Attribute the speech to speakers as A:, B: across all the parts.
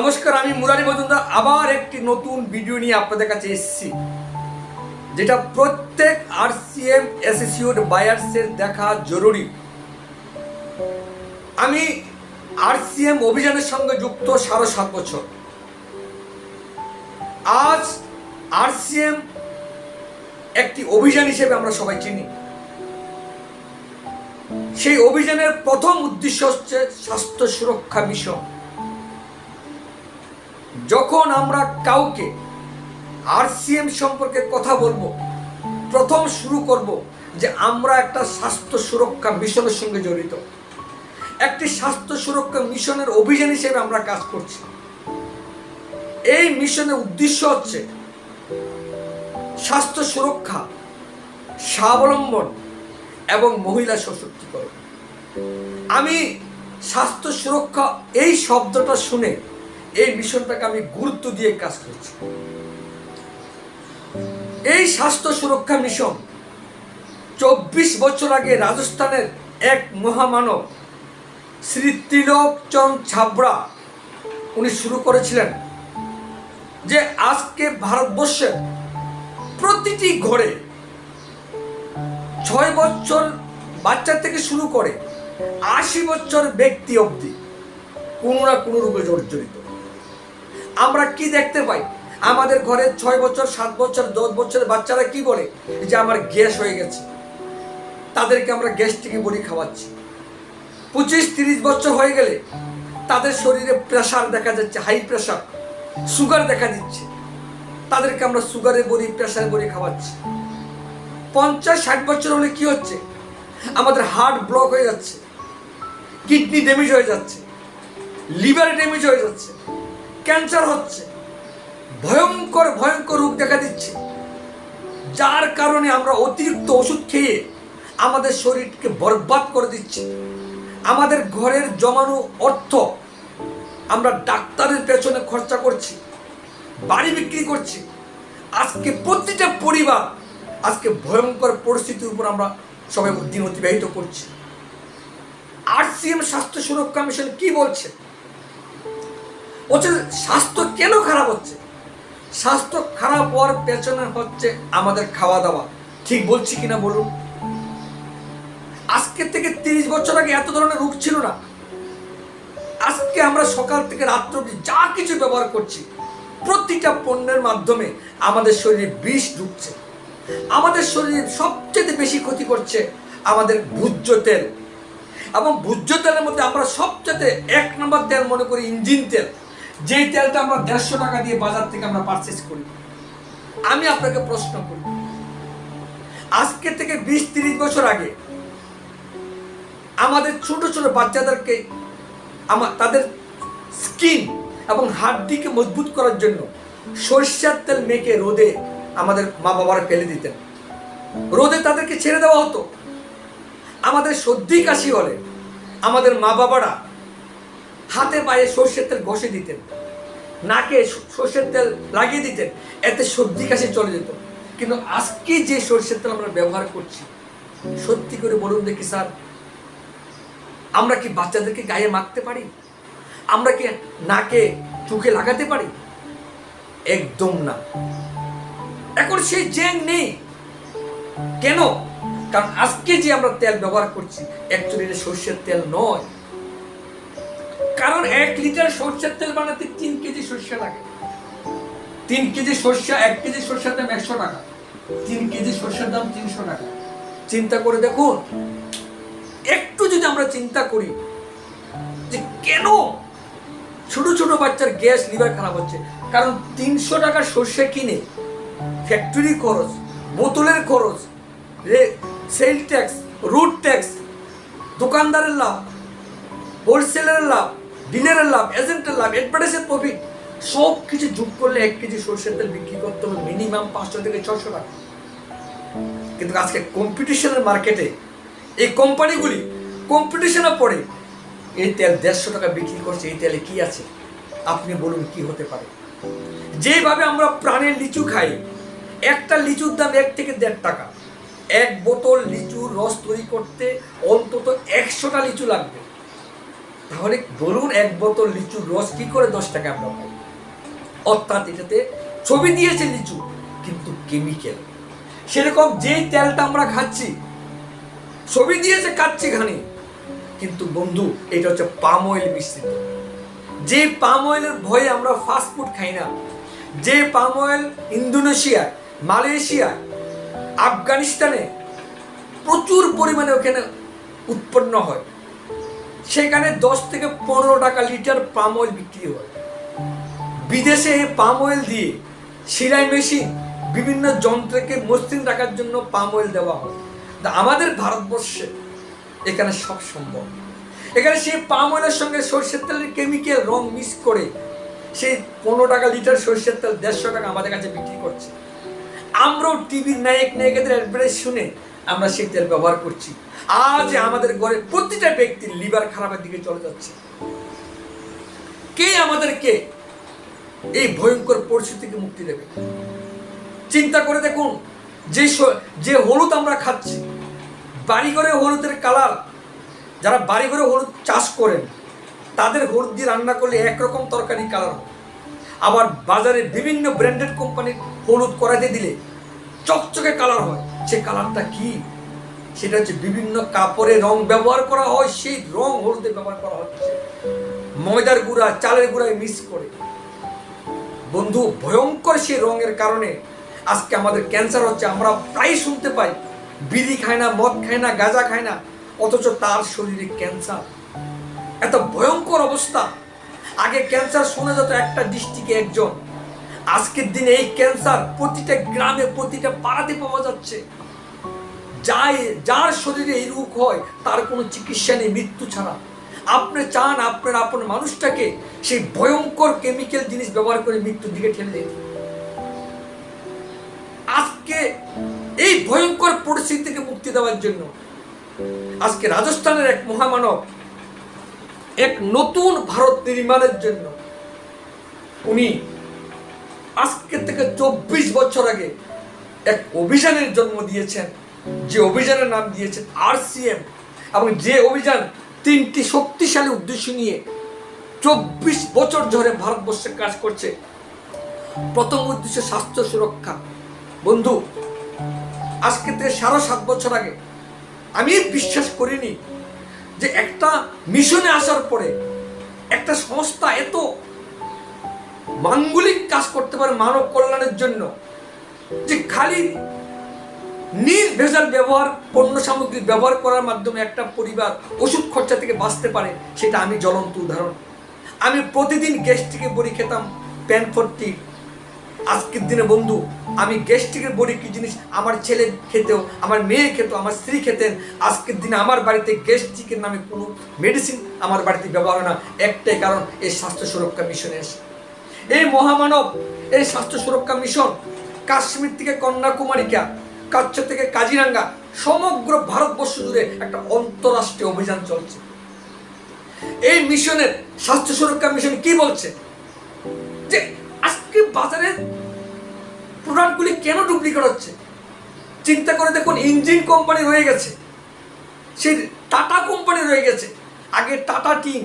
A: নমস্কার, আমি মুরারি মজুমদার। আবার একটি নতুন ভিডিও নিয়ে আপনাদের কাছে এসেছি, যেটা প্রত্যেক আরসিএম অ্যাসোসিয়েট বায়ার্সের দেখা জরুরি। আমি আরসিএম অভিযানের সঙ্গে যুক্ত সাড়ে সাত বছর। আজ আরসিএম একটি অভিযান হিসেবে আমরা সবাই চিনি। সেই অভিযানের প্রথম উদ্দেশ্য হচ্ছে স্বাস্থ্য সুরক্ষা মিশন। যখন আমরা কাউকে আরসিএম সম্পর্কে কথা বলব, প্রথম শুরু করব যে আমরা একটা স্বাস্থ্য সুরক্ষা মিশনের সঙ্গে জড়িত। একটি স্বাস্থ্য সুরক্ষা মিশনের অভিযান হিসেবে আমরা কাজ করছি। এই মিশনের উদ্দেশ্য হচ্ছে স্বাস্থ্য সুরক্ষা, স্বাবলম্বন এবং মহিলা সশক্তিকরণ। আমি স্বাস্থ্য সুরক্ষা এই শব্দটা শুনে এই মিশনটাকে আমি গুরুত্ব দিয়ে কাজ করছি। এই স্বাস্থ্য সুরক্ষা মিশন চব্বিশ বছর আগে রাজস্থানের এক মহামানব, শ্রী ত্রিলোকচন্দ ছাবড়া, উনি শুরু করেছিলেন যে আজকে ভারতবর্ষের প্রতিটি ঘরে ছয় বছর বাচ্চা থেকে শুরু করে আশি বছর ব্যক্তি অবধি কোনো না কোনো রূপে জর্জরিত। আমরা কি দেখতে পাই? আমাদের ঘরে ছয় বছর, সাত বছর, দশ বছরের বাচ্চারা কি বলে? যে আমার গ্যাস হয়ে গেছে। তাদেরকে আমরা গ্যাস্ট্রিক বড়ি খাওয়াচ্ছি। পঁচিশ, তিরিশ বছর হয়ে গেলে তাদের শরীরে প্রেশার দেখা যাচ্ছে, হাই প্রেশার, সুগার দেখা দিচ্ছে। তাদেরকে আমরা সুগারের বড়ি, প্রেশার বড়ি খাওয়াচ্ছি। পঞ্চাশ, ষাট বছর হলে কি হচ্ছে? আমাদের হার্ট ব্লক হয়ে যাচ্ছে। কিডনি ড্যামেজ হয়ে যাচ্ছে। লিভার ড্যামেজ হয়ে যাচ্ছে। ক্যান্সার হচ্ছে। ভয়ঙ্কর ভয়ঙ্কর রোগ দেখা দিচ্ছে। যার কারণে আমরা অতিরিক্ত ওষুধ খেয়ে আমাদের শরীরকে বরবাদ করে দিচ্ছি। আমাদের ঘরের জমানো অর্থ আমরা ডাক্তারের পেছনে খরচা করছি, বাড়ি বিক্রি করছি। আজকে প্রতিটা পরিবার আজকে ভয়ঙ্কর পরিস্থিতির উপর আমরা সবাই দিন অতিবাহিত করছি। আরসিএম স্বাস্থ্য সুরক্ষা মিশন কি বলছে? বলছে, স্বাস্থ্য কেন খারাপ হচ্ছে? স্বাস্থ্য খারাপ হওয়ার পেছনে হচ্ছে আমাদের খাওয়া দাওয়া ঠিক বলছি কিনা বলুন? আজকে থেকে তিরিশ বছর আগে এত ধরনের রোগ ছিল না। আজকে আমরা সকাল থেকে রাত্র অবধি যা কিছু ব্যবহার করছি, প্রতিটা পণ্যের মাধ্যমে আমাদের শরীরে বিষ ঢুকছে। আমাদের শরীরে সবচেয়ে বেশি ক্ষতি করছে আমাদের ভোজ্য তেল। এবং ভোজ্য তেলের মধ্যে আমরা সবচেয়ে এক নম্বর তেল মনে করি ইঞ্জিন তেল। যেই তেলটা আমরা দেড়শো টাকা দিয়ে বাজার থেকে আমরা পারচেস করি, আমি আপনাকে প্রশ্ন করি, আজকে থেকে বিশ তিরিশ বছর আগে আমাদের ছোট ছোট বাচ্চাদেরকে আমার তাদের স্কিন এবং হাড্ডিকে মজবুত করার জন্য সরিষার তেল মেখে রোদে আমাদের মা বাবারা ফেলে দিতেন। রোদে তাদেরকে ছেড়ে দেওয়া হতো। আমাদের সর্দি কাশি হলে আমাদের মা বাবারা হাতে পায়ে সর্ষের তেল ঘষে দিতেন। নাকে সর্ষের তেল লাগিয়ে দিতেন, এতে সর্দি কাশি চলে যেত। কিন্তু আজকে যে সর্ষের তেল আমরা ব্যবহার করছি, সত্যি করে বলুন দেখি স্যার, আমরা কি বাচ্চাদেরকে গায়ে মাখতে পারি? আমরা কি নাকে চোখে লাগাতে পারি? একদম না। এখন সেই জ্যাং নেই। কেন? কারণ আজকে যে আমরা তেল ব্যবহার করছি অ্যাকচুয়ালি সর্ষের তেল নয়। কারণ এক লিটার সর্ষের তেল বানাতে তিন কেজি সর্ষে লাগে। তিন কেজি সর্ষে, এক কেজি সর্ষের দাম একশো টাকা। তিন কেজি সর্ষের দাম তিনশো টাকা। চিন্তা করে দেখুন, একটু যদি আমরা চিন্তা করি যে কেন ছোট ছোট বাচ্চার গ্যাস লিভার খারাপ হচ্ছে? কারণ তিনশো টাকা সর্ষে কিনে ফ্যাক্টরি খরচ, বোতলের খরচ সেল ট্যাক্স রুট ট্যাক্স দোকানদারের লাভ হোলসেলের লাভ, ডিলারের লাভ, এজেন্টের লাভ অ্যাডভার্টাইজের প্রফিট সব কিছু যোগ করলে এক কেজি সর্ষের তেল বিক্রি করতে হবে মিনিমাম পাঁচশো থেকে ছশো টাকা। কিন্তু আজকে কম্পিটিশনের মার্কেটে এই কোম্পানিগুলি কম্পিটিশনে পড়ে, এই তেল দেড়শো টাকা বিক্রি করছে, এই তেলে কি আছে? আপনি বলুন কি হতে পারে? যেভাবে আমরা প্রাণের লিচু খাই, একটা লিচুর দাম এক থেকে দেড় টাকা। এক বোতল লিচুর রস তৈরি করতে অন্তত একশোটা লিচু লাগবে। তাহলে বলুন এক বোতল লিচুর রস কি করে দশ টাকা আমরা পাই? অর্থাৎ এটাতে ছবি দিয়েছে লিচু, কিন্তু কেমিক্যাল। সেরকম যেই তেলটা আমরা খাচ্ছি, ছবি দিয়েছে কাচ্ছি ঘানি। কিন্তু বন্ধু, এটা হচ্ছে পাম অয়েল মিশ্রিত। যে পাম অয়েলের ভয়ে আমরা ফাস্ট ফুড খাই না। যে পাম অয়েল ইন্দোনেশিয়ায় মালয়েশিয়ায় আফগানিস্তানে প্রচুর পরিমাণে ওখানে উৎপন্ন হয়। সেখানে দশ থেকে পনেরো টাকা লিটার পাম অয়েল বিক্রি হয়। বিদেশে পাম অয়েল দিয়ে সিলাই মেশিন বিভিন্ন যন্ত্রকে মসৃণ রাখার জন্য পাম অয়েল দেওয়া হয়। আমাদের ভারতবর্ষে এখানে সব সম্ভব। এখানে সেই পাম অয়েলের সঙ্গে সর্ষের তেলের কেমিক্যাল রং মিক্স করে সেই পনেরো টাকা লিটার সর্ষের তেল দেড়শো টাকা আমাদের কাছে বিক্রি করছে। আমরাও টিভির নায়ক নায়িকাদের অ্যাডভার্টাইজ শুনে আমরা সেই তেল ব্যবহার করছি। আজ আমাদের ঘরে প্রতিটা ব্যক্তির লিভার খারাপের দিকে চলে যাচ্ছে। কে আমাদেরকে এই ভয়ঙ্কর পরিস্থিতি মুক্তি দেবে? চিন্তা করে দেখুন, যে যে হলুদ আমরা খাচ্ছি, বাড়িঘরে হলুদের কালার, যারা বাড়িঘরে হলুদ চাষ করেন, তাদের হলুদ দিয়ে রান্না করলে একরকম তরকারি কালার হয় আবার বাজারে বিভিন্ন ব্র্যান্ডেড কোম্পানির হলুদ করাতে দিলে চকচকে কালার হয়। সে কালারটা কি? সেটা হচ্ছে বিভিন্ন কাপড়ে রং ব্যবহার করা হয়, সেই রং হলুদে ব্যবহার করা হচ্ছে ময়দার গুঁড়া, চালের গুঁড়ায় মিক্স করে। বন্ধু, ভয়ঙ্কর সেই রঙের কারণে আজকে আমাদের ক্যান্সার হচ্ছে। আমরা প্রায় শুনতে পাই, বিড়ি খায় না, মদ খায় না, গাঁজা খায় না, অথচ তার শরীরে ক্যান্সার। এত ভয়ঙ্কর অবস্থা। আগে ক্যান্সার শোনা যেত একটা ডিস্ট্রিক্টে একজন। আজকের দিনে এই ক্যান্সার প্রতিটা গ্রামে, প্রতিটা পাড়াতে পাওয়া যাচ্ছে। যাই যার শরীরে এই রোগ হয়, তার কোনো চিকিৎসা নেই, মৃত্যু ছাড়া। আপনি চান আপনার আপন মানুষটাকে সেই ভয়ঙ্কর কেমিক্যাল জিনিস ব্যবহার করে মৃত্যুর দিকে ঠেলে আজকে এই ভয়ঙ্কর পরিস্থিতি থেকে মুক্তি দেওয়ার জন্য আজকে রাজস্থানের এক মহামানব এক নতুন ভারত নির্মাণের জন্য উনি আজকে থেকে চব্বিশ বছর আগে এক অভিযানের জন্ম দিয়েছেন। যে অভিযানের নাম দিয়েছেন আরসিএম এবং যে অভিযান তিনটি শক্তিশালী উদ্দেশ্য নিয়ে চব্বিশ বছর ধরে ভারতবর্ষে কাজ করছে। প্রথম উদ্দেশ্য স্বাস্থ্য সুরক্ষা। বন্ধু, আজকে থেকে সাড়ে সাত বছর আগে আমি বিশ্বাস করিনি যে একটা মিশনে আসার পরে একটা সংস্থা এত মাঙ্গলিক কাজ করতে পারে মানব কল্যাণের জন্য যে খালি নির্ভেজাল ব্যবহার, পণ্য সামগ্রী ব্যবহার করার মাধ্যমে একটা পরিবার ওষুধ খরচা থেকে বাঁচতে পারে, সেটা আমি জ্বলন্ত উদাহরণ। আমি প্রতিদিন গ্যাস্ট্রিকের বড়ি খেতাম, প্যান ফোরটি। আজকের দিনে বন্ধু, আমি গ্যাস্ট্রিকের বড়ি কি জিনিস আমার ছেলে খেতেও, আমার মেয়ে খেত আমার স্ত্রী খেতেন, আজকের দিনে আমার বাড়িতে গ্যাস্ট্রিকের নামে কোনো মেডিসিন আমার বাড়িতে ব্যবহার হয় না। একটাই কারণ, এই স্বাস্থ্য সুরক্ষা মিশনে এসে এই মহামানব, এই স্বাস্থ্য সুরক্ষা মিশন কাশ্মীর থেকে কন্যাকুমারিকা কাচ্ছ থেকে কাজিরাঙ্গা, সমগ্র ভারতবর্ষ জুড়ে একটা অন্তরাষ্ট্রীয় অভিযান চলছে। এই মিশনের স্বাস্থ্য সুরক্ষা মিশন কি বলছে? যে আজকে বাজারে প্রোডাক্টগুলি কেন ডুপ্লিকেট হচ্ছে? চিন্তা করে দেখুন, ইঞ্জিন কোম্পানি রয়ে গেছে। সেই টাটা কোম্পানি রয়ে গেছে। আগে টাটা টিম,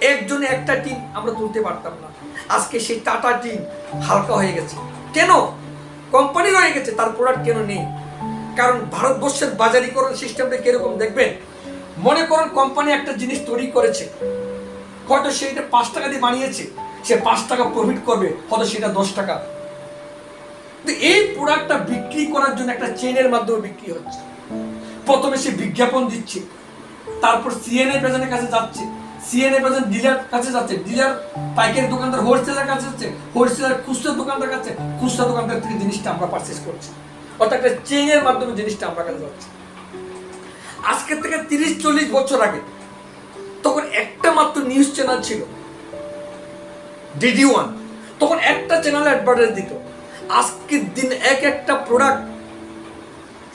A: একজনে একটা টিম আমরা তুলতে পারতাম না। আজকে সেই টাটা টিম হালকা হয়ে গেছে। কেন? কোম্পানি রয়ে গেছে, তার প্রোডাক্ট কেন নেই? কারণ ভারতবর্ষের বাজারিকরণ সিস্টেমটা কীরকম দেখবেন? মনে করুন কোম্পানি একটা জিনিস তৈরি করেছে। হয়তো সেইটা পাঁচ টাকা দিয়ে বানিয়েছে। সে পাঁচ টাকা প্রফিট করবে, হয়তো সেটা দশ টাকা। এই প্রোডাক্টটা বিক্রি করার জন্য একটা চেনের মাধ্যমে বিক্রি হচ্ছে। প্রথমে সে বিজ্ঞাপন দিচ্ছে। তারপর সিএনএ পেজনের কাছে যাচ্ছে। সিএনএ পেজন ডিলার কাছে যাচ্ছে। ডিলার পাইকারি দোকানদার হোলসেলার কাছে যাচ্ছে। হোলসেলার খুচরা দোকানদার কাছে। খুচরা দোকানদার থেকে জিনিসটা আমরা পারচেস করছি। অর্থাৎ একটা চেনের মাধ্যমে জিনিসটা আমরা কাছে যাচ্ছে আজকের থেকে তিরিশ, চল্লিশ বছর আগে তখন একটা মাত্র নিউজ চ্যানেল ছিল। ডিডি ওয়ান তখন একটা চ্যানেল অ্যাডভার্টাইজ দিত। আজকের দিন এক একটা প্রোডাক্ট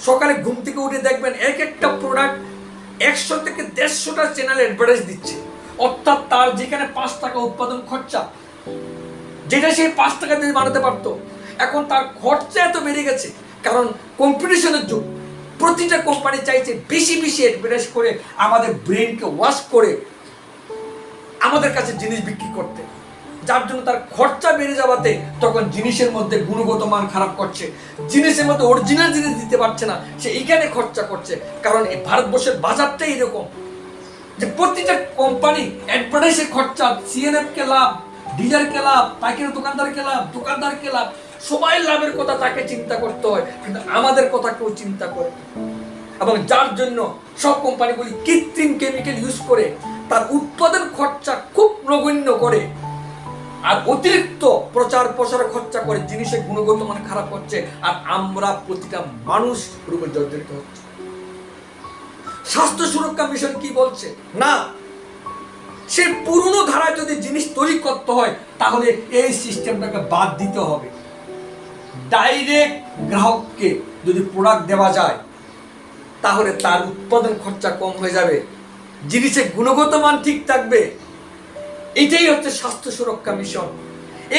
A: সকালে ঘুম থেকে উঠে দেখবেন এক একটা প্রোডাক্ট একশো থেকে দেড়শোটা চ্যানেল অ্যাডভার্টাইজ দিচ্ছে। অর্থাৎ তার যেখানে পাঁচ টাকা উৎপাদন খরচা, যেটা সে পাঁচ টাকা দিয়ে বানাতে পারতো, এখন তার খরচা এত বেড়ে গেছে কারণ কম্পিটিশনের যুগ। প্রতিটা কোম্পানি চাইছে বেশি বেশি অ্যাডভার্টাইজ করে আমাদের ব্রেনকে ওয়াশ করে আমাদের কাছে জিনিস বিক্রি করতে। যার জন্য তার খরচা বেড়ে যাওয়াতে তখন জিনিসের মধ্যে গুণগত মান খারাপ করছে। জিনিসের মধ্যে অরিজিনাল জিনিস দিতে পারছে না, সে এইখানে খরচা করছে। কারণ এই ভারতবর্ষের বাজারটাই এরকম। যে প্রতিটা কোম্পানি অ্যাডভার্টাইজের খরচা সিএনএফ কে লাভ ডিলার কে লাভ, পাইকারি দোকানদার কে লাভ দোকানদার কে লাভ সবাই লাভের কথা তাকে চিন্তা করতে হয়, কিন্তু আমাদের কথা কেউ চিন্তা করে এবং যার জন্য সব কোম্পানিগুলি কৃত্রিম কেমিক্যাল ইউজ করে তার উৎপাদন খরচা খুব নগণ্য করে আর অতিরিক্ত প্রচার প্রসার খরচা করে জিনিসের গুণগত মান খারাপ হচ্ছে, আর আমরা প্রতিটা মানুষ রূপে জর্জরিত হচ্ছে। স্বাস্থ্য সুরক্ষা মিশন কি বলছে? না। সে পুরনো ধারায় যদি জিনিস তৈরি করতে হয়, তাহলে এই সিস্টেমটাকে বাদ দিতে হবে। ডাইরেক্ট গ্রাহককে যদি প্রোডাক্ট দেওয়া যায়, তাহলে তার উৎপাদন খরচা কম হয়ে যাবে। জিনিসের গুণগত মান ঠিক থাকবে। এটাই হচ্ছে স্বাস্থ্য সুরক্ষা মিশন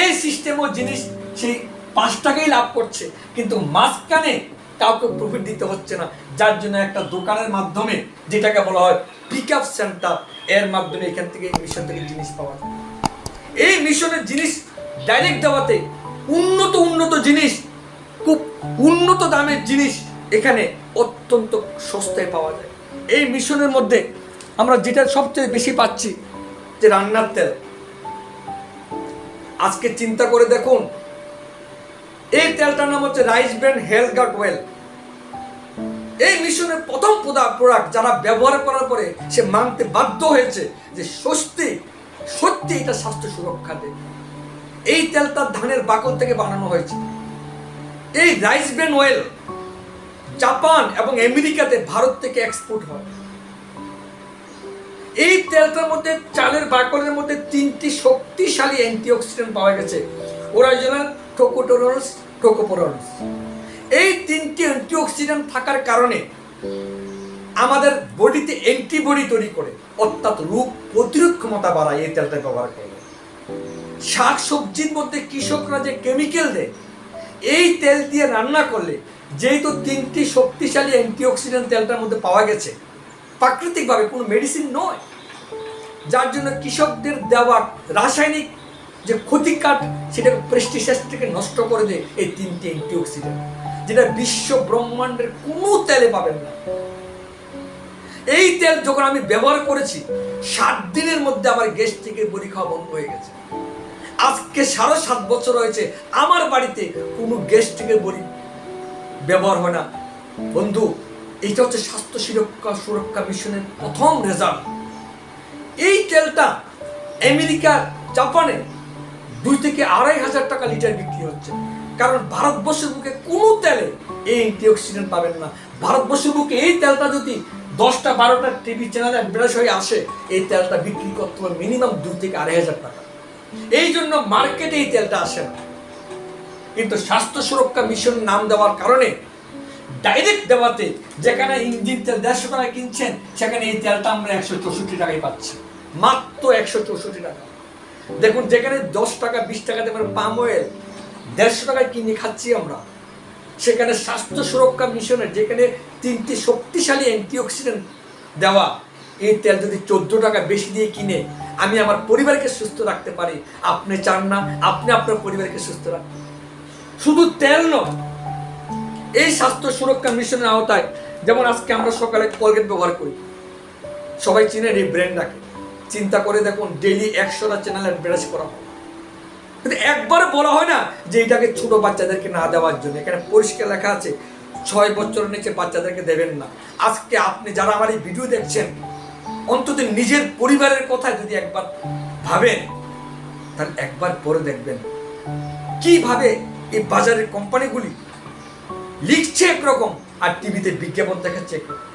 A: এই সিস্টেমও জিনিস সেই পাঁচ টাকাই লাভ করছে, কিন্তু মাঝখানে কাউকে প্রফিট দিতে হচ্ছে না। যার জন্য একটা দোকানের মাধ্যমে যেটাকে বলা হয় পিক আপ সেন্টার এর মাধ্যমে এখান থেকে এই মিশন থেকে জিনিস পাওয়া যায়। এই মিশনের জিনিস ডাইরেক্ট দেওয়াতে উন্নত উন্নত জিনিস খুব উন্নত দামের জিনিস এখানে অত্যন্ত সস্তায় পাওয়া যায়। এই মিশনের মধ্যে আমরা যেটা সবচেয়ে বেশি পাচ্ছি, যে রান্নার তেল। আজকে চিন্তা করে দেখুন, এই তেলটার নাম হচ্ছে rice brand health guard oil এই মিশনের প্রথম প্রোডাক্ট যারা ব্যবহার করার পরে সে মানতে বাধ্য হয়েছে যে সত্যি সত্যি এটা স্বাস্থ্য সুরক্ষা দেয়। এই তেলটা ধানের বাকল থেকে বানানো হয়েছে। এই রাইস ব্র্যান্ড অয়েল জাপান এবং আমেরিকাতে ভারত থেকে এক্সপোর্ট হয়। এই তেলটার মধ্যে, চালের বাকলের মধ্যে তিনটি শক্তিশালী অ্যান্টিঅক্সিডেন্ট পাওয়া গেছে। ওরাইজনাল টোকোটোরস টোকোপোরস এই তিনটি অ্যান্টিঅক্সিডেন্ট থাকার কারণে আমাদের বডিতে অ্যান্টিবডি তৈরি করে, অর্থাৎ রোগ প্রতিরোধ ক্ষমতা বাড়ায় এই তেলটা ব্যবহার করলে শাক সবজির মধ্যে কৃষকরা যে কেমিক্যাল দেয় এই তেল দিয়ে রান্না করলে যেহেতু তিনটি শক্তিশালী অ্যান্টিঅক্সিডেন্ট তেলটার মধ্যে পাওয়া গেছে, প্রাকৃতিকভাবে কোনো মেডিসিন নয়। যার জন্য কৃষকদের দেওয়া রাসায়নিক যে ক্ষতিকার সেটাকে প্রেস্টিসাইডটাকে নষ্ট করে দেয় এই তিনটি অ্যান্টিঅক্সিডেন্ট, যেটা বিশ্ব ব্রহ্মাণ্ডের কোনো তেলে পাবেন না। এই তেল যখন আমি ব্যবহার করেছি, সাত দিনের মধ্যে আমার গ্যাস্ট্রিকের খাওয়া বন্ধ হয়ে গেছে। আজকে সাড়ে সাত বছর হয়েছে, আমার বাড়িতে কোনো গ্যাস্ট্রিকের বলি ব্যবহার হয় না। বন্ধু, এইটা হচ্ছে স্বাস্থ্য সুরক্ষা সুরক্ষা মিশনের প্রথম রেজাল্ট। এই তেলটা আমেরিকা, জাপানে দুই থেকে আড়াই হাজার টাকা লিটার বিক্রি হচ্ছে। কারণ ভারতবর্ষের বুকে কোনো তেলে এই অ্যান্টিঅক্সিডেন্ট পাবেন না। ভারতবর্ষের বুকে এই তেলটা যদি দশটা, বারোটা টিভি চ্যানেলে অ্যাডভার্টাইজ হয়ে আসে, এই তেলটা বিক্রি করতে হবে মিনিমাম দুই থেকে আড়াই হাজার টাকা। এই জন্য মার্কেটে এই তেলটা আসে না। কিন্তু স্বাস্থ্য সুরক্ষা মিশন নাম দেওয়ার কারণে ডাইরেক্ট দেওয়াতে যেখানে ইঞ্জিন তেল দেড়শো টাকা কিনছেন, সেখানে এই তেলটা আমরা একশো চৌষট্টি টাকায় পাচ্ছি। মাত্র একশো চৌষট্টি টাকা। দেখুন, যেখানে দশ টাকা, বিশ টাকা দেবেন পাম অয়েল দেড়শো টাকায় কিনে খাচ্ছি আমরা। সেখানে স্বাস্থ্য সুরক্ষা মিশনের যেখানে তিনটি শক্তিশালী অ্যান্টিঅক্সিডেন্ট দেওয়া, এই তেল যদি চোদ্দ টাকা বেশি দিয়ে কিনে আমি আমার পরিবারকে সুস্থ রাখতে পারি। আপনি চান না, আপনি আপনার পরিবারকে সুস্থ রাখতে শুধু তেল নয়, এই স্বাস্থ্য সুরক্ষা মিশনের আওতায়, যেমন আজকে আমরা সকালে কলগেট ব্যবহার করি। সবাই চিনেন এই ব্র্যান্ডটাকে। চিন্তা করে দেখুন ডেইলি একশোটা চ্যানেল অ্যাডভার্টাইজ করা হয়। কিন্তু একবার বলা হয় না যে এটাকে ছোট বাচ্চাদেরকে না দেওয়ার জন্য। এখানে পরিষ্কার লেখা আছে, ছয় বছরের নিচে বাচ্চাদেরকে দেবেন না। আজকে আপনি যারা আমার এই ভিডিও দেখছেন অন্তত নিজের পরিবারের কথা যদি একবার ভাবেন, তাহলে একবার পরে দেখবেন। কীভাবে এই বাজারের কোম্পানিগুলি লিখছে একরকম আর টিভিতে বিজ্ঞাপন দেখাচ্ছে একরকম।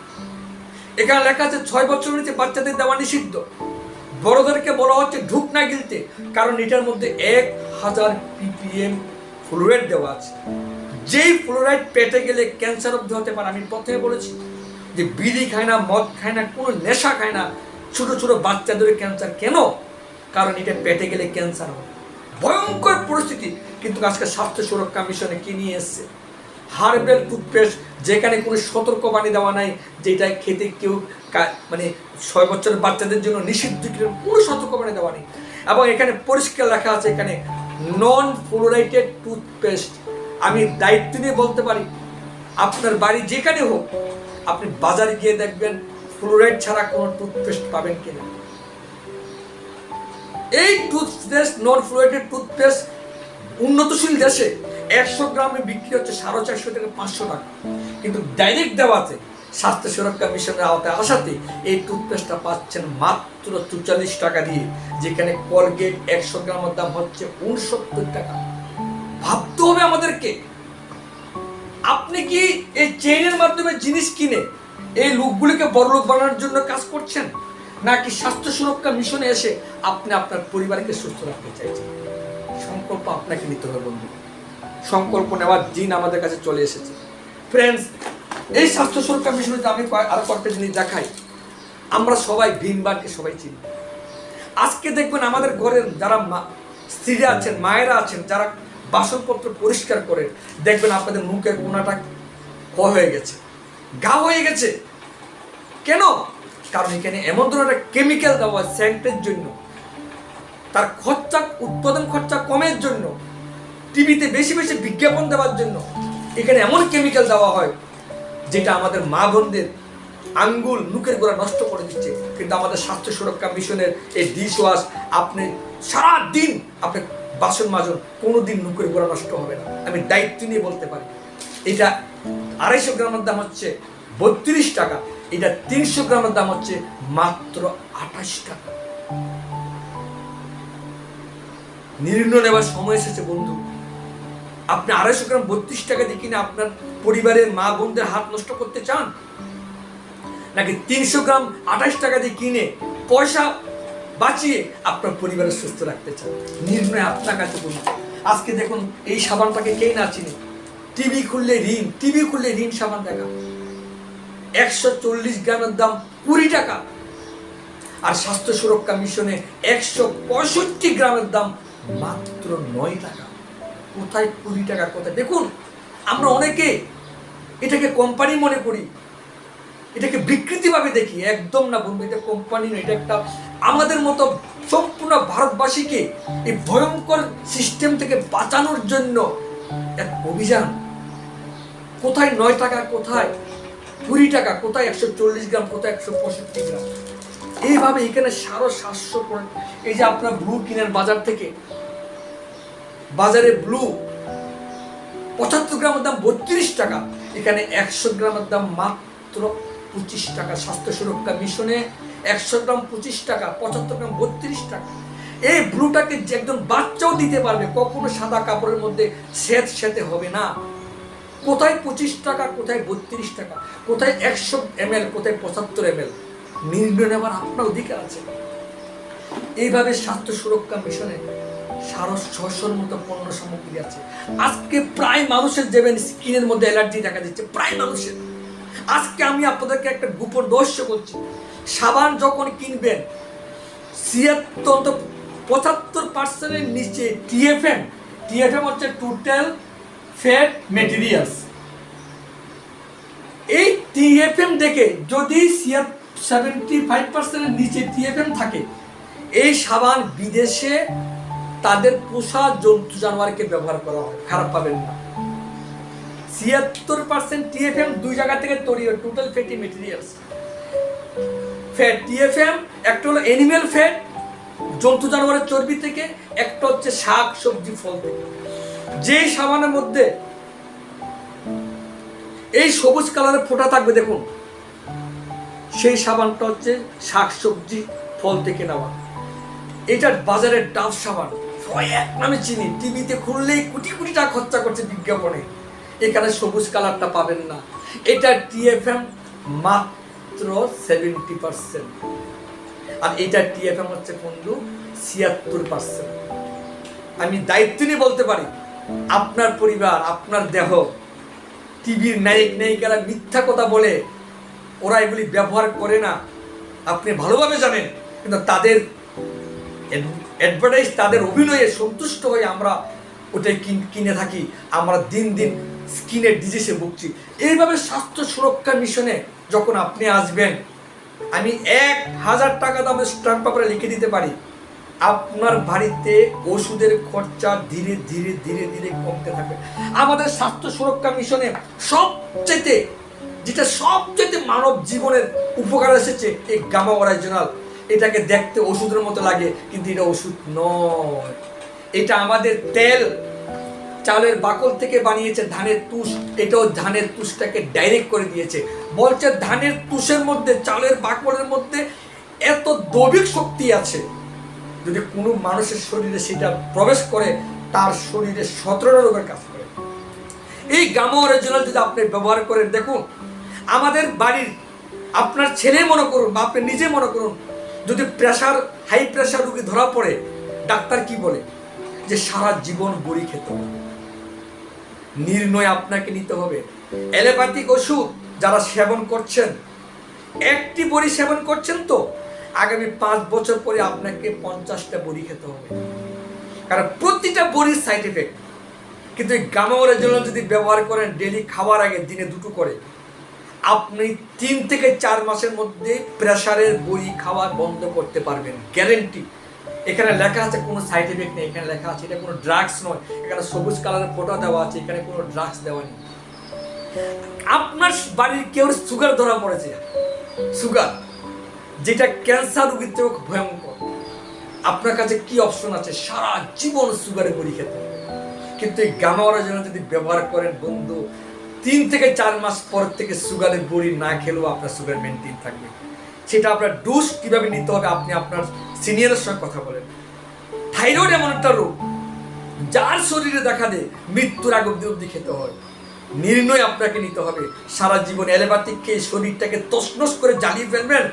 A: এখানে লেখা আছে, ছয় বছর নিচে বাচ্চাদের দেওয়া নিষিদ্ধ। বড়দেরকে বলা হচ্ছে ঢুক না গিলতে। কারণ এটার মধ্যে এক হাজার পিপিএম ফ্লোরাইড দেওয়া আছে। যেই ফ্লোরাইড পেটে গেলে ক্যান্সার অব্দি হতে পারে, আমি প্রথমে বলেছি। যে বিড়ি খায় না, মদ খায় না, কোনো নেশা খায় না, ছোট ছোট বাচ্চাদের ক্যান্সার কেন? কারণ এটা পেটে গেলে ক্যান্সার হয়। ভয়ঙ্কর পরিস্থিতি। কিন্তু আজকে স্বাস্থ্য সুরক্ষা মিশনে কি নিয়ে এসছে? হার্বেল টুথপেস্ট, যেখানে কোনো সতর্কবাণী দেওয়া নাই, যেটা খেতে কেউ মানে ছয় বছরের বাচ্চাদের জন্য নিষিদ্ধ কোনো সতর্কবাণী দেওয়া নেই। এবং এখানে পরিষ্কার লেখা আছে এখানে নন ফ্লোরাইটেড টুথপেস্ট আমি দায়িত্ব নিয়ে বলতে পারি, আপনার বাড়ি যেখানে হোক আপনি বাজারে গিয়ে দেখবেন ফ্লোরাইড ছাড়া কোনো টুথপেস্ট পাবেন কিনা। এই টুথপেস্ট নন ফ্লোরাইডেড টুথপেস্ট উন্নতশীল দেশে একশো গ্রামে বিক্রি হচ্ছে সাড়ে চারশো থেকে পাঁচশো টাকা। কিন্তু ডাইরেক্ট দেওয়াতে, স্বাস্থ্য সুরক্ষা মিশনের আওতায় আসাতে এই টুথপেস্টটা পাচ্ছেন মাত্র চুচল্লিশ টাকা দিয়ে, যেখানে কলগেট একশো গ্রামের দাম হচ্ছে উনসত্তর টাকা। ভাবতে হবে আমাদেরকে আপনি কি এই চেইনের মাধ্যমে জিনিস কিনে এই লোকগুলিকে বড় বড়লোক বানানোর জন্য কাজ করছেন? নাকি স্বাস্থ্য সুরক্ষা মিশনে এসে আপনি আপনার পরিবারকে সুস্থ রাখতে চাইছেন? সংকল্প আপনাকে নিতে হবে, বন্ধু। সংকল্প নেওয়ার দিন আমাদের কাছে চলে এসেছে। ফ্রেন্ডস এই স্বাস্থ্য সুরক্ষা মিশনে আমি কয়- আরও কয়েকটা জিনিস দেখাই, আমরা সবাই ভিনবারকে সবাই চিনি। আজকে দেখবেন আমাদের ঘরের যারা মা- স্ত্রীরা আছেন, মায়েরা আছেন, যারা বাসনপত্র পরিষ্কার করেন, দেখবেন আপনাদের মুখের কোনাটা ক হয়ে গেছে, গা হয়ে গেছে। কেন? কারণ এখানে এমন ধরনের কেমিক্যাল দেওয়া সেন্টের জন্য। তার খরচা, উৎপাদন খরচা কমের জন্য টিভিতে বেশি বেশি বিজ্ঞাপন দেওয়ার জন্য এখানে এমন কেমিক্যাল দেওয়া হয়, যেটা আমাদের মা বোনদের আঙ্গুল নুকের গোড়া নষ্ট করে দিচ্ছে। কিন্তু আমাদের স্বাস্থ্য সুরক্ষা মিশনের এই ডিশ ওয়াশ আপনি সারা দিন আপনি বাসন মাজন কোনো দিন নুকের গোড়া নষ্ট হবে না। আমি দায়িত্ব নিয়ে বলতে পারি। এটা আড়াইশো গ্রামের দাম হচ্ছে বত্রিশ টাকা। এটা তিনশো গ্রামের দাম হচ্ছে মাত্র আঠাশ টাকা। নির্ণয় নেওয়ার সময় এসেছে, বন্ধু। আপনি আড়াইশো গ্রাম বত্রিশ টাকা দিয়ে কিনে আপনার পরিবারের মা, বোনদের হাত নষ্ট করতে চান? নাকি তিনশো গ্রাম আঠাশ টাকা দিয়ে কিনে পয়সা বাঁচিয়ে আপনার পরিবারের সুস্থ রাখতে চান। নির্ণয় আপনার কাছে বলুন আজকে দেখুন, এই সাবানটাকে কে না চিনি? টিভি খুললে ঋণ, টিভি খুললে ঋণ সাবান দেখা। একশো চল্লিশ গ্রামের দাম কুড়ি টাকা। আর স্বাস্থ্য সুরক্ষা মিশনে একশো পঁয়ষট্টি গ্রামের দাম মাত্র নয় টাকা। কোথায় কুড়ি টাকা কোথায় দেখুন, আমরা অনেকে এটাকে কোম্পানি মনে করি। এটাকে বিকৃতিভাবে দেখি। একদম না বন্ধু, এটা কোম্পানি না, এটা একটা আমাদের মতো সম্পূর্ণ ভারতবাসীকে এই ভয়ঙ্কর সিস্টেম থেকে বাঁচানোর জন্য এক অভিযান। কোথায় নয় টাকা, কোথায় কুড়ি টাকা, কোথায় একশো চল্লিশ গ্রাম, কোথায় একশো পঁয়ষট্টি গ্রাম? এইভাবে এখানে সারো সাতশো এই যে আপনার ব্লু কিনেন বাজার থেকে, বাজারে ব্লু পঁচাত্তর গ্রামের দাম বত্রিশ টাকা, এখানে একশো গ্রামের দাম মাত্র পঁচিশ টাকা। স্বাস্থ্য সুরক্ষা মিশনে একশো গ্রাম পঁচিশ টাকা, পঁচাত্তর গ্রাম বত্রিশ টাকা। এই ব্লুটাকে যে একজন বাচ্চাও দিতে পারবে, কখনো সাদা কাপড়ের মধ্যে সেত সেতে হবে না। কোথায় পঁচিশ টাকা, কোথায় বত্রিশ টাকা, কোথায় একশো এম কোথায় পঁচাত্তর এম এল নির্ণয় নেওয়ার আপনার অধিকার আছে। এইভাবে স্বাস্থ্য সুরক্ষা মিশনে সাড়ে ছশোর মতো পণ্য সামগ্রী আছে। আজকে প্রায় মানুষের দেবেন স্কিনের মধ্যে অ্যালার্জি দেখা দিচ্ছে, প্রায় মানুষের। আজকে আমি আপনাদেরকে একটা গোপন রহস্য বলছি। সাবান যখন কিনবেন, ছিয়াত্তর পঁচাত্তর পার্সেন্টের নিচে টিএফএম টিএফএম হচ্ছে টোটাল ফ্যাট মেটেরিয়ালস এই টিএফএম দেখে যদি সেভেন্টি ফাইভ পার্সেন্টের নিচে টিএফএম থাকে, এই সাবান বিদেশে তাদের পোষা জন্তু জানোয়ারকে ব্যবহার করা হয়। খারাপ পাবেন না। ছিয়াত্তর পার্সেন্ট টিএফএম দুই জায়গা থেকে তৈরি হয় total fatty materials fat TFM একটা হলো অ্যানিমেল ফ্যাট জন্তু জানোয়ারের চর্বি থেকে, একটা হচ্ছে শাক, সবজি, ফল থেকে। যেই সাবানের মধ্যে এই সবুজ কালারের ফোঁটা থাকবে, দেখুন, সেই সাবানটা হচ্ছে শাক, সবজি, ফল থেকে নেওয়া। এটার বাজারের ডাব সাবান এক নামে চিনি, টিভিতে খুললেই কোটি কোটি টাকা খরচা করছে বিজ্ঞাপনে। এখানে সবুজ কালারটা পাবেন না। এটা টিএফএম মাত্র সেভেন্টি পার্সেন্ট আর এটা টিএফএম হচ্ছে বন্ধু ছিয়াত্তর পার্সেন্ট আমি দায়িত্ব নিয়ে বলতে পারি, আপনার পরিবার, আপনার দেহ, টিভির নায়ক নায়িকারা মিথ্যা কথা বলে, ওরা এগুলি ব্যবহার করে না। আপনি ভালোভাবে জানেন, কিন্তু তাদের অ্যাডভার্টাইজ তাদের অভিনয়ে সন্তুষ্ট হয়ে আমরা ওটাই কিন- থাকি। আমরা দিন দিন স্কিনের ডিজিজে ভুগছি। এইভাবে স্বাস্থ্য সুরক্ষা মিশনে যখন আপনি আসবেন, আমি এক হাজার টাকা দামের স্ট্যাম্প পেপারে লিখে দিতে পারি। আপনার বাড়িতে ওষুধের খরচা ধীরে ধীরে ধীরে ধীরে কমতে থাকবে। আমাদের স্বাস্থ্য সুরক্ষা মিশনে সবচেয়ে যেটা সবচেয়ে মানব জীবনের উপকার এসেছে, এই গামা অরিজিনাল এটাকে দেখতে ওষুধের মতো লাগে, কিন্তু এটা ওষুধ নয়। এটা আমাদের তেল। চালের বাকল থেকে বানিয়েছে ধানের তুষ। এটাও ধানের তুষটাকে ডাইরেক্ট করে দিয়েছে। বলছে ধানের তুষের মধ্যে, চালের বাকলের মধ্যে এত দৈবিক শক্তি আছে। যদি কোনো মানুষের শরীরে সেটা প্রবেশ করে, তার শরীরে সতেরো রোগের কাজ করে। এই গামা অরিজিনাল যদি আপনি ব্যবহার করেন, দেখুন, আমাদের বাড়ির আপনার ছেলে মনে করুন বা আপনি নিজে মনে করুন, যদি প্রেশার হাই প্রেশার রুগী ধরা পড়ে, ডাক্তার কি বলে? যে সারা জীবন বড়ি খেতে। নির্ণয় আপনাকে নিতে হবে। অ্যালোপ্যাথিক ওষুধ যারা সেবন করছেন, একটি বড়ি সেবন করছেন তো, আগামী পাঁচ বছর পরে আপনাকে পঞ্চাশটা বড়ি খেতে হবে। কারণ প্রতিটা বড়ির সাইড এফেক্ট কিন্তু এই গামাওয়ারের জন্য যদি ব্যবহার করেন ডেলি খাওয়ার আগে দিনে দুটো করে, আপনি তিন থেকে চার মাসের মধ্যে প্রেশারের বড়ি খাওয়া বন্ধ করতে পারবেন গ্যারেন্টি এখানে লেখা আছে কোনো সাইড এফেক্ট নেই, এখানে লেখা আছে এটা কোনো ড্রাগস নয়, এখানে সবুজ কালারের ফোটা দেওয়া আছে, এখানে কোনো ড্রাগস দেওয়া নেই। আপনার বাড়ির কেউ সুগার ধরা পড়েছে? সুগার যেটা ক্যান্সার রোগীর থেকেও ভয়ঙ্কর। আপনার কাছে কি অপশন আছে? সারা জীবন সুগারে বড়ি খেতে কিন্তু এই গামাওয়ার জন্য যদি ব্যবহার করেন, বন্ধু, তিন থেকে চার মাস পর থেকে সুগারের বড়ি না খেলেও আপনার সুগার মেনটেন থাকবে। সেটা আপনার ডোজ কীভাবে নিতে হবে আপনি আপনার সিনিয়রের সঙ্গে কথা বলেন। থাইরয়েড এমন একটা রোগ, যার শরীরে দেখা দেয় মৃত্যুর আগ অব্দি অব্দি খেতে হয়। নির্ণয় আপনাকে নিতে হবে। সারা জীবন অ্যালোপ্যাথিক খেয়ে শরীরটাকে তসনস করে জ্বালিয়ে ফেলবেন।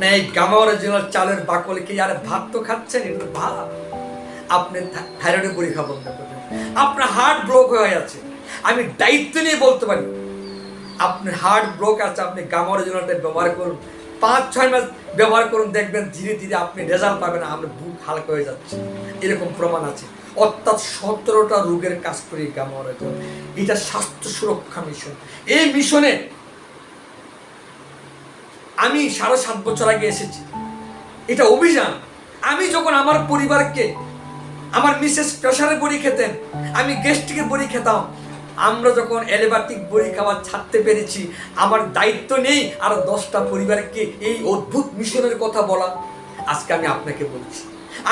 A: না, এই গামাওয়ার জন্য চালের বাকল খেয়ে আরে ভাত তো খাচ্ছেন এটা ভাত। আপনি থাইরয়েডের খাওয়া বন্ধ করবেন আপনার হার্ট ব্লক হয়ে আছে। আমি দায়িত্ব নিয়ে বলতে পারি, আপনার হার্ট ব্লক আছে, আপনি গামার জন্যটা ব্যবহার করুন। পাঁচ, ছয় মাস ব্যবহার করুন, দেখবেন ধীরে ধীরে আপনি রেজাল্ট পাবেন আপনার বুক হালকা হয়ে যাচ্ছে। এরকম প্রমাণ আছে। অর্থাৎ সতেরোটা রোগের কাজ করি গামার এটা স্বাস্থ্য সুরক্ষা মিশন এই মিশনে আমি সাড়ে সাত বছর আগে এসেছি। এটা অভিযান। আমি যখন আমার পরিবারকে, আমার মিসেস প্রেশারে বড়ি খেতেন, আমি গ্যাস্ট্রিকের বড়ি খেতাম আমরা যখন অ্যালোপ্যাথিক বড়ি খাওয়া ছাড়তে পেরেছি, আমার দায়িত্ব নেই আর দশটা পরিবারকে এই অদ্ভুত মিশনের কথা বলা। আজকে আমি আপনাকে বলছি,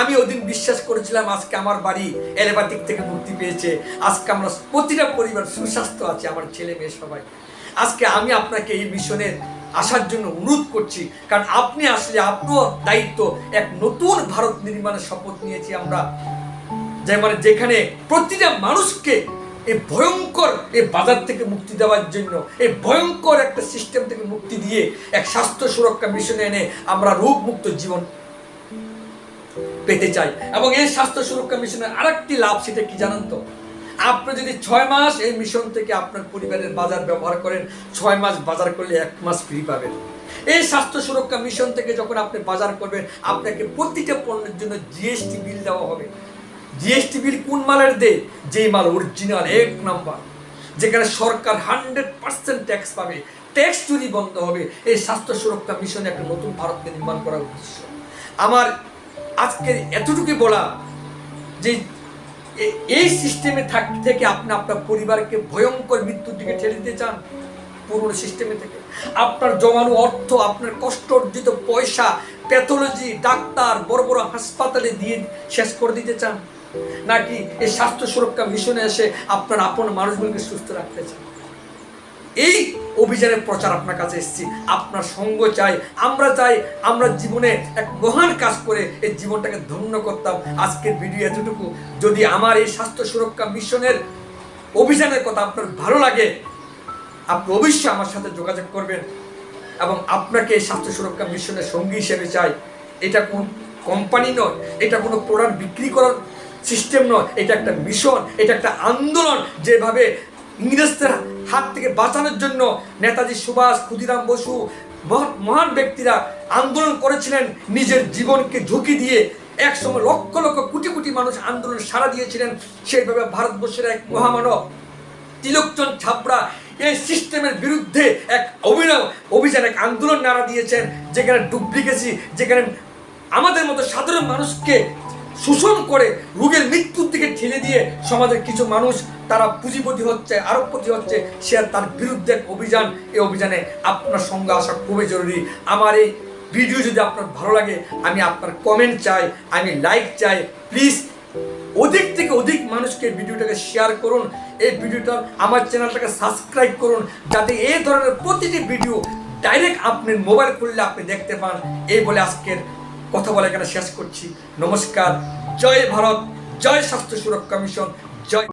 A: আমি ওদিন বিশ্বাস করেছিলাম আজকে আমার বাড়ি অ্যালোপ্যাথিক থেকে মুক্তি পেয়েছে। আজকে আমরা প্রতিটা পরিবার সুস্বাস্থ্য আছে, আমার ছেলে মেয়ে সবাই। আজকে আমি আপনাকে এই মিশনের আসার জন্য অনুরোধ করছি, কারণ আপনি আসলে আপনার দায়িত্ব, এক নতুন ভারত নির্মাণের শপথ নিয়েছি আমরা। যে মানে যেখানে প্রতিটা মানুষকে এই ভয়ঙ্কর এই বাজার থেকে মুক্তি দেওয়ার জন্য, এই ভয়ঙ্কর একটা সিস্টেম থেকে মুক্তি দিয়ে এক স্বাস্থ্য সুরক্ষা মিশনে এনে আমরা রোগ মুক্ত জীবন পেতে চাই। এবং এই স্বাস্থ্য সুরক্ষা মিশনের আরেকটি লাভ, সেটা কি জানেন তো? আপনি যদি ছয় মাস এই মিশন থেকে আপনার পরিবারের বাজার ব্যবহার করেন, ছয় মাস বাজার করলে এক মাস ফ্রি পাবেন। এই স্বাস্থ্য সুরক্ষা মিশন থেকে যখন আপনি বাজার করবেন, আপনাকে প্রতিটা পণ্যের জন্য জিএসটি বিল দেওয়া হবে। জিএসটি বিল কোন মালের দে? যেই মাল অরিজিনাল এক নাম্বার। যেখানে সরকার হান্ড্রেড পার্সেন্ট ট্যাক্স পাবে। ট্যাক্স চুরি বন্ধ হবে, এই স্বাস্থ্য সুরক্ষা মিশনে একটা নতুন ভারতকে নির্মাণ করার উদ্দেশ্য। আমার আজকের এতটুকুই বলা যে এই সিস্টেমে থাক, থেকে আপনি আপনার পরিবারকে ভয়ঙ্কর মৃত্যুর দিকে ঠেলে দিতে চান, পুরনো সিস্টেমে থেকে। আপনার জমানো অর্থ, আপনার কষ্ট অর্জিত পয়সা প্যাথোলজি ডাক্তার, বড় বড় হাসপাতালে দিয়ে শেষ করে দিতে চান। নাকি এই স্বাস্থ্য সুরক্ষা মিশনে এসে আপনার আপন মানুষগুলোকে সুস্থ রাখতে চান এই অভিযানের প্রচার আপনার কাছে এসেছি। আপনার সঙ্গ চাই, আমরা চাই, আমরা জীবনে এক মহান কাজ করে এই জীবনটাকে ধন্য করতাম। আজকের ভিডিও এতটুকু। যদি আমার এই স্বাস্থ্য সুরক্ষা মিশনের অভিযানের কথা আপনার ভালো লাগে, আপনি অবশ্যই আমার সাথে যোগাযোগ করবেন এবং আপনাকে এই স্বাস্থ্য সুরক্ষা মিশনের সঙ্গী হিসেবে চাই। এটা কোন কোম্পানি নয়, এটা কোনো প্রোডাক্ট বিক্রি করার সিস্টেম নয়, এটা একটা মিশন, এটা একটা আন্দোলন যেভাবে ইংরেজদের হাত থেকে বাঁচানোর জন্য নেতাজি সুভাষ, ক্ষুদিরাম বসু, মহান ব্যক্তিরা আন্দোলন করেছিলেন, নিজের জীবনকে ঝুঁকি দিয়ে এক সময় লক্ষ লক্ষ কোটি কোটি মানুষ আন্দোলন সাড়া দিয়েছিলেন, সেইভাবে ভারতবর্ষের এক মহামানব তিলকচন্দ ছাপড়া এই সিস্টেমের বিরুদ্ধে এক অভিনব অভিযান, এক আন্দোলন নাড়া দিয়েছেন, যেখানে ডুপ্লিকেসি, যেখানে আমাদের মতো সাধারণ মানুষকে শোষণ করে রোগের মৃত্যুর দিকে ঠেলে দিয়ে সমাজের কিছু মানুষ তারা পুঁজিপতি হচ্ছে আরবপতি হচ্ছে, সে তার বিরুদ্ধে অভিযান। এই অভিযানে আপনার সঙ্গে আসা খুবই জরুরি। আমার এই ভিডিও যদি আপনার ভালো লাগে, আমি আপনার কমেন্ট চাই, আমি লাইক চাই প্লিজ অধিক থেকে অধিক মানুষকে ভিডিওটাকে শেয়ার করুন। এই ভিডিওটা আমার চ্যানেলটাকে সাবস্ক্রাইব করুন, যাতে এই ধরনের প্রতিটি ভিডিও ডাইরেক্ট আপনি মোবাইল খুললে আপনি দেখতে পান। এই বলে আজকের কথা বলে এখানে শেষ করছি। নমস্কার। জয় ভারত। জয় স্বাস্থ্য সুরক্ষা মিশন। জয়